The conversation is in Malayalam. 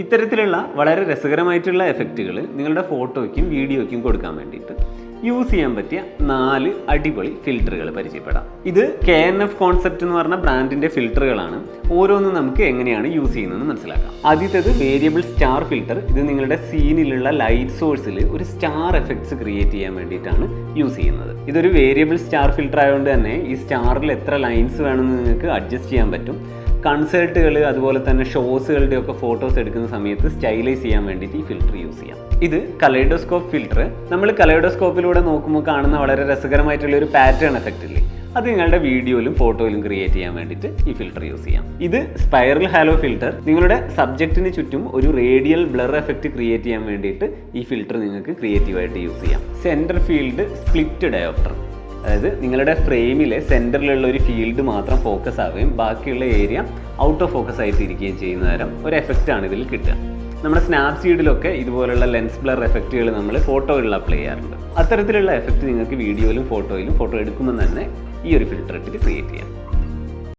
ഇത്തരത്തിലുള്ള വളരെ രസകരമായിട്ടുള്ള എഫക്റ്റുകൾ നിങ്ങളുടെ ഫോട്ടോയ്ക്കും വീഡിയോയ്ക്കും കൊടുക്കാൻ വേണ്ടിയിട്ട് യൂസ് ചെയ്യാൻ പറ്റിയ നാല് അടിപൊളി ഫിൽറ്ററുകൾ പരിചയപ്പെടാം. ഇത് കെ എൻ എഫ് കോൺസെപ്റ്റ് എന്ന് പറഞ്ഞ ബ്രാൻഡിന്റെ ഫിൽറ്ററുകളാണ് ഓരോന്നും നമുക്ക് എങ്ങനെയാണ് യൂസ് ചെയ്യുന്നതെന്ന് മനസ്സിലാക്കാം. ആദ്യത്തേത് വേരിയബിൾ സ്റ്റാർ ഫിൽറ്റർ ഇത് നിങ്ങളുടെ സീനിലുള്ള ലൈറ്റ് സോഴ്സിൽ ഒരു സ്റ്റാർ എഫക്ട്സ് ക്രിയേറ്റ് ചെയ്യാൻ വേണ്ടിയിട്ടാണ് യൂസ് ചെയ്യുന്നത്. ഇതൊരു വേരിയബിൾ സ്റ്റാർ ഫിൽറ്റർ ആയതുകൊണ്ട് തന്നെ ഈ സ്റ്റാറിൽ എത്ര ലൈൻസ് വേണമെന്ന് നിങ്ങൾക്ക് അഡ്ജസ്റ്റ് ചെയ്യാൻ പറ്റും. കൺസേർട്ടുകൾ അതുപോലെ തന്നെ ഷോസുകളുടെ ഒക്കെ ഫോട്ടോസ് എടുക്കുന്ന സമയത്ത് സ്റ്റൈലൈസ് ചെയ്യാൻ വേണ്ടിയിട്ട് ഈ ഫിൽറ്റർ യൂസ് ചെയ്യാം. ഇത് കലൈഡോസ്കോപ്പ് ഫിൽറ്റർ. നമ്മൾ കലൈഡോസ്കോപ്പിലൂടെ നോക്കുമ്പോൾ കാണുന്ന വളരെ രസകരമായിട്ടുള്ള ഒരു പാറ്റേൺ എഫക്റ്റ് ഇല്ലേ? അത് നിങ്ങളുടെ വീഡിയോയിലും ഫോട്ടോയിലും ക്രിയേറ്റ് ചെയ്യാൻ വേണ്ടിയിട്ട് ഈ ഫിൽറ്റർ യൂസ് ചെയ്യാം. ഇത് സ്പൈറൽ ഹാലോ ഫിൽറ്റർ നിങ്ങളുടെ സബ്ജക്റ്റിന് ചുറ്റും ഒരു റേഡിയൽ ബ്ലർ എഫക്റ്റ് ക്രിയേറ്റ് ചെയ്യാൻ വേണ്ടിയിട്ട് ഈ ഫിൽറ്റർ നിങ്ങൾക്ക് ക്രിയേറ്റീവായിട്ട് യൂസ് ചെയ്യാം. സെന്റർ ഫീൽഡ് സ്പ്ലിറ്റ് ഡയോപ്റ്റർ അതായത് നിങ്ങളുടെ ഫ്രെയിമിലെ സെന്ററിലുള്ള ഒരു ഫീൽഡ് മാത്രം ഫോക്കസ് ആവുകയും ബാക്കിയുള്ള ഏരിയ ഔട്ട് ഓഫ് ഫോക്കസ് ആയിട്ട് ഇരിക്കുകയും ചെയ്യുന്ന തരം ഒരു എഫക്റ്റ് ആണ് ഇതിൽ കിട്ടുക. നമ്മുടെ സ്നാപ്സീഡിലൊക്കെ ഇതുപോലുള്ള ലെൻസ് ബ്ലർ എഫക്റ്റുകൾ നമ്മൾ ഫോട്ടോകളിൽ അപ്ലൈ ചെയ്യാറുണ്ട്. അത്തരത്തിലുള്ള എഫക്റ്റ് നിങ്ങൾക്ക് വീഡിയോയിലും ഫോട്ടോയിലും ഫോട്ടോ എടുക്കുമ്പോൾ തന്നെ ഈ ഒരു ഫിൽട്ടർ ഇട്ടിട്ട് ക്രിയേറ്റ് ചെയ്യാം.